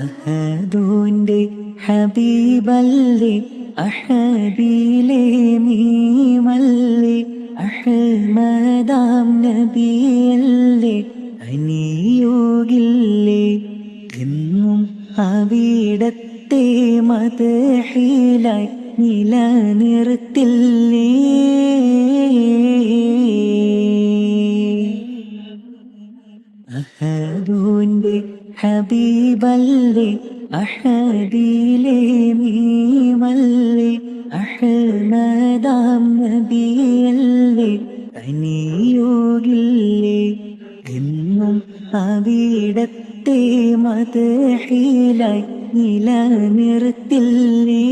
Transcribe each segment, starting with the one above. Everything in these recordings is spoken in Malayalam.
അഹദൂന്റെ ഹബീബല്ലേ അഹബീലേ മീമല്ലേ അഹമദാം നബിയല്ലേ അനിയോഗില്ലേ. എന്നും അവിടത്തെ മതഹീലായി നിലനിർത്തില്ലേ. ഹബീബല്ലേ അഹദീലേ മീമല്ലേ അഹ്മദാം നബിയല്ലേ അനിയോഗില്ലേ എന്നും അവിടത്തെ മതഹിലായി നിലനിർത്തില്ലേ.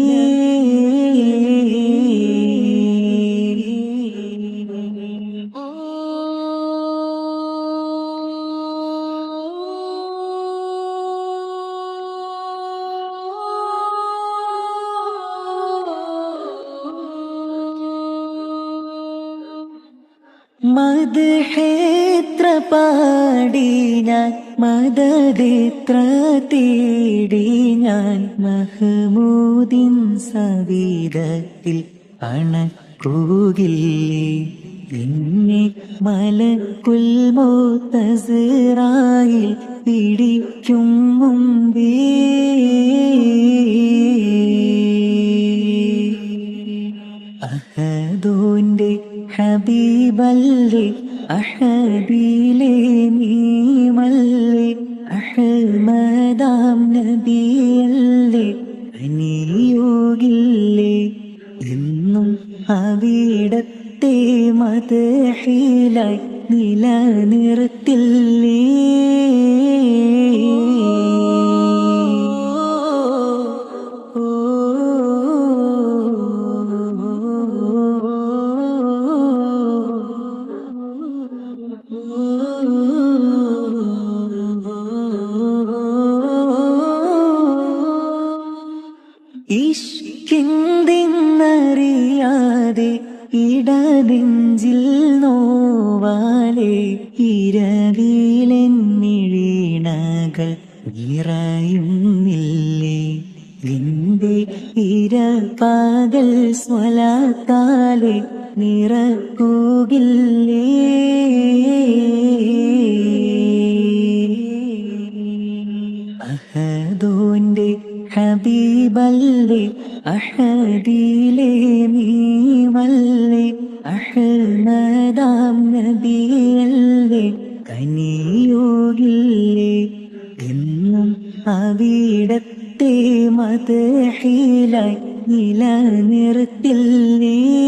മതഹേത്ര പാടി ഞാൻ മദദേത്ര തേടി ഞാൻ മഹമൂദിൻ സവീതത്തിൽ അണക്കൂകില്ലേ? എന്നെ മലക്കുൽ മോത്തസിറായിൽ പിടിക്കും മുമ്പേ അഹദോന്റെ ഹബീബല്ലേ അഹബീലേ നീമല്ലേ അഹമദാം നബിയല്ലേ അനിയോഗില്ലേ. എന്നും അവിടത്തെ മതഹിലായി നിലനിർത്തില്ലേ. ഇടനെഞ്ചിൽ നോവാലെ ഇരവിലെന്നിഴീണകൾ നിറയുന്നില്ലേ എന്റെ ഇരപ്പകൽ സ്വലാത്താലെ നിറക്കൂകില്ലേ? ഹബീബല്ലേ അഹദീലേ മീമല്ലേ അഹ്മദാം നബിയല്ലേ കനിയോഗില്ലേ എന്നും അവിടത്തെ മതഹിലായി നിലനിർത്തില്ലേ.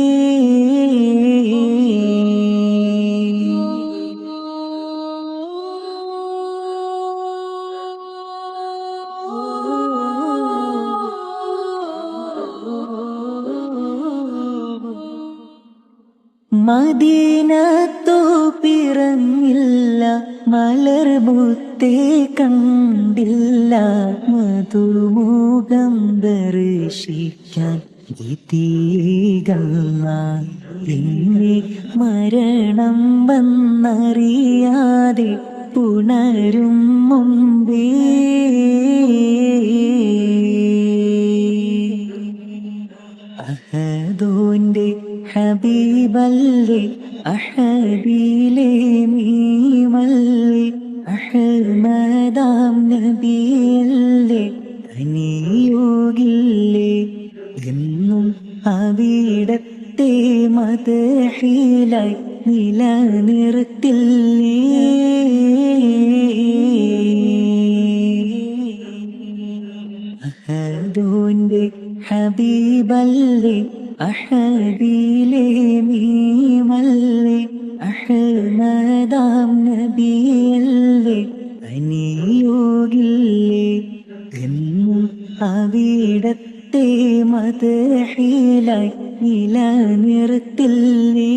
മദീനത്തു പിറന്നില്ല മലർമുത്തേ കണ്ടില്ല. മധുമുഖം ദർശിക്കാൻ എന്നെ മരണം വന്നറിയാതെ പുണരും മുമ്പേ. അഹദോന്റെ ഹബീബല്ലേ അഹബീലേ മീമല്ലേ അഹമദാം നബിയല്ലേ തനിയോഗില്ലേ എന്നും അവിടത്തെ മതഹീലായി നിലനിർത്തില്ലേ. അഹദോന്റെ ഹബീബല്ലേ അഹബീലേ നീമല്ലേ അഹമദാം നബിയല്ലേ അനിയോഗില്ലേ? എന്നും അവിടത്തെ മതഹിലായി നിലനിർത്തില്ലേ?